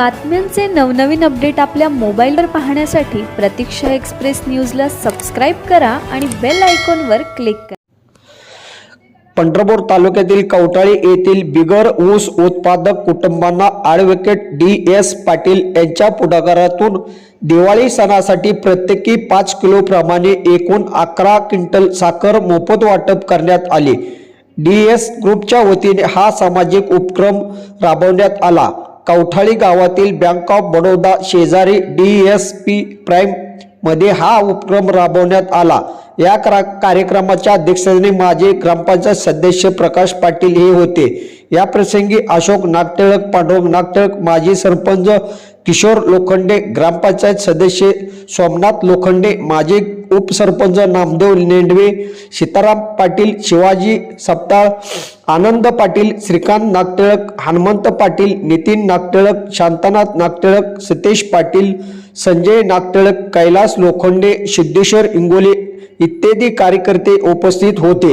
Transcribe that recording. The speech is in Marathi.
बातम्यांचे नवनवीन अपडेट आपल्या मोबाईलवर पाहण्यासाठी प्रतीक्षा एक्सप्रेस न्यूजला सबस्क्राईब करा आणि बेल आयकॉनवर क्लिक करा. पंढरपूर तालुक्यातील कवटाळी येथील बिगर ऊस उत्पादक कुटुंबांना ॲडव्होकेट डी एस पाटील यांच्या पुढाकारातून दिवाळी सणासाठी प्रत्येकी पाच किलो प्रमाणे एकूण अकरा क्विंटल साखर मोफत वाटप करण्यात आले. डी एस ग्रुपच्या वतीने हा सामाजिक उपक्रम राबवण्यात आला. कवठाळी गावातील बँक ऑफ बडोदा शेजारी डी एस पी प्राईममध्ये हा उपक्रम राबवण्यात आला. या कार्यक्रमाच्या अध्यक्षस्थानी माजी ग्रामपंचायत सदस्य प्रकाश पाटील हे होते. या प्रसंगी अशोक नागटिळक पांडुरंग नागटिळक माजी सरपंच किशोर लोखंडे ग्रामपंचायत सदस्य सोमनाथ लोखंडे माजी उपसरपंच नामदेव नेंडवे सीताराम पाटील शिवाजी सप्ताळ आनंद पाटील श्रीकांत नागटिळक हनुमंत पाटील नितीन नागटिळक शांतानाथ नागटिळक सतीश पाटील संजय नागटिळक कैलास लोखंडे सिद्धेश्वर इंगोले इत्यादी कार्यकर्ते उपस्थित होते.